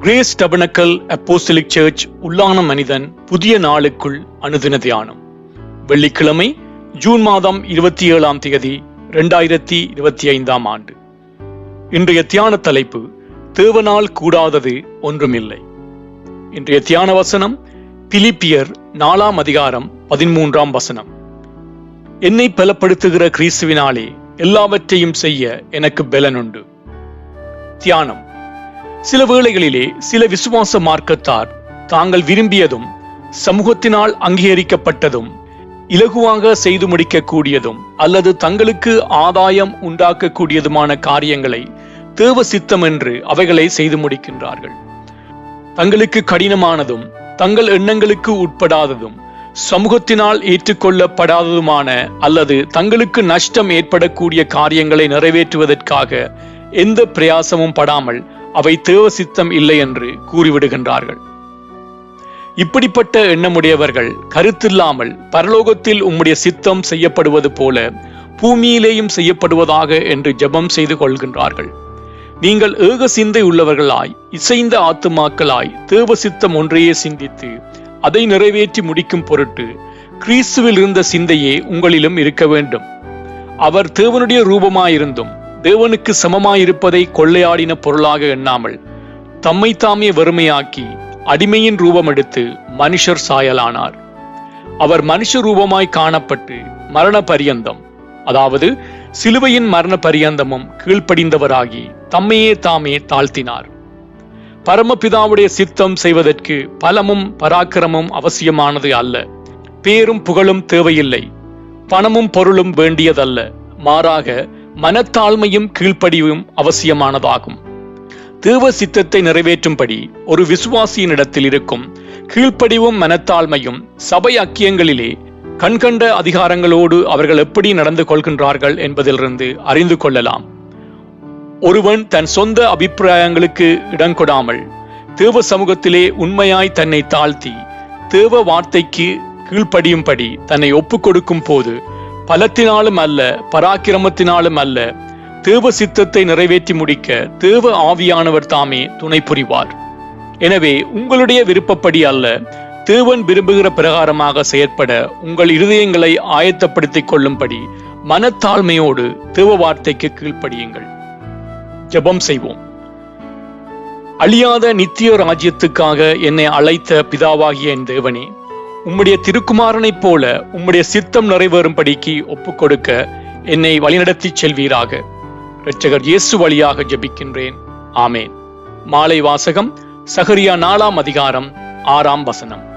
Grace tabernacle apostolic search உள்ளான மனிதன் புதிய நாளுக்குள் அனுதின தியானம். வெள்ளிக்கிழமை ஜூன் மாதம் இருபத்தி ஏழாம் தேதி இரண்டாயிரத்தி இருபத்தி ஐந்தாம் ஆண்டு. இன்றைய தியான தலைப்பு தேவனால் கூடாதது ஒன்றுமில்லை. இன்றைய தியான வசனம் பிலிப்பியர் நாலாம் அதிகாரம் பதிமூன்றாம் வசனம். என்னை பலப்படுத்துகிற கிறிஸ்துவினாலே எல்லாவற்றையும் செய்ய எனக்கு பலனுண்டு. தியானம். சில வேளைகளிலே சில விசுவாச மார்க்கத்தார் தாங்கள் விரும்பியதும் சமூகத்தினால் அங்கீகரிக்கப்பட்டதும் இலகுவாக செய்து முடிக்கக்கூடியதும் அல்லது தங்களுக்கு ஆதாயம் உண்டாக்கக்கூடியதுமான காரியங்களை தேவ சித்தம் என்று அவைகளை செய்து முடிக்கின்றார்கள். தங்களுக்கு கடினமானதும் தங்கள் எண்ணங்களுக்கு உட்படாததும் சமூகத்தினால் ஏற்றுக்கொள்ளப்படாததுமான அல்லது தங்களுக்கு நஷ்டம் ஏற்படக்கூடிய காரியங்களை நிறைவேற்றுவதற்காக எந்த பிரயாசமும் படாமல் அவை தேவ சித்தம் இல்லை என்று கூறிவிடுகின்றார்கள். இப்படிப்பட்ட எண்ணமுடையவர்கள் கருத்தில்லாமல் பரலோகத்தில் உம்முடைய சித்தம் செய்யப்படுவது போல பூமியிலேயும் செய்யப்படுவதாக என்று ஜெபம் செய்து கொள்கின்றார்கள். நீங்கள் ஏக சிந்தை உள்ளவர்களாய் இசைந்த ஆத்துமாக்களாய் தேவ சித்தம் ஒன்றையே சிந்தித்து அதை நிறைவேற்றி முடிக்கும் பொருட்டு கிறிஸ்துவில் இருந்த சிந்தையே உங்களிலும் இருக்க வேண்டும். அவர் தேவனுடைய ரூபமாயிருந்தும் தேவனுக்கு சமமாயிருப்பதை கொள்ளையாடின பொருளாக எண்ணாமல் தம்மை தாமே வறுமையாக்கி அடிமையின் ரூபம் எடுத்து மனுஷர் சாயலானார். அவர் மனுஷ ரூபமாய் காணப்பட்டு மரண பரியந்தம் அதாவது சிலுவையின் மரண பரியந்தமும் கீழ்ப்படிந்தவராகி தம்மையே தாமே தாழ்த்தினார். பரமபிதாவுடைய சித்தம் செய்வதற்கு பலமும் பராக்கிரமும் அவசியமானது அல்ல. பேரும் புகழும் தேவையில்லை. பணமும் பொருளும் வேண்டியதல்ல. மாறாக மனத்தாழ்மையும் கீழ்ப்படிவும் அவசியமானதாகும். தேவ சித்தத்தை நிறைவேற்றும்படி ஒரு விசுவாசியினிடத்தில் இருக்கும் கீழ்ப்படிவும் மனத்தாழ்மையும் சபை அக்கியங்களிலே கண்கண்ட அதிகாரங்களோடு அவர்கள் எப்படி நடந்து கொள்கின்றார்கள் என்பதிலிருந்து அறிந்து கொள்ளலாம். ஒருவன் தன் சொந்த அபிப்பிராயங்களுக்கு இடங்கொடாமல் தேவ சமூகத்திலே உண்மையாய் தன்னை தாழ்த்தி தேவ வார்த்தைக்கு கீழ்ப்படியும்படி தன்னை ஒப்புக் கொடுக்கும் போது பலத்தினாலும் அல்ல பராக்கிரமத்தினாலும் அல்ல. தேவ சித்தத்தை நிறைவேற்றி முடிக்க தேவ ஆவியானவர் தாமே துணை புரிவார். எனவே உங்களுடைய விருப்பப்படி அல்ல தேவன் விரும்புகிற பிரகாரமாக செயற்பட உங்கள் இருதயங்களை ஆயத்தப்படுத்திக் கொள்ளும்படி மனத்தாழ்மையோடு தேவ வார்த்தைக்கு கீழ்ப்படியுங்கள். ஜெபம் செய்வோம். அழியாத நித்திய ராஜ்யத்துக்காக என்னை அழைத்த பிதாவாகிய என் தேவனே உம்முடைய திருக்குமாரனைப் போல உம்முடைய சித்தம் நிறைவேறும்படிக்கு ஒப்புக்கொடுக்க என்னை வழிநடத்தி செல்வீராக. இரட்சகர் இயேசு வழியாக ஜபிக்கின்றேன். ஆமேன். மாலை வாசகம் சகரியா நாலாம் அதிகாரம் ஆறாம் வசனம்.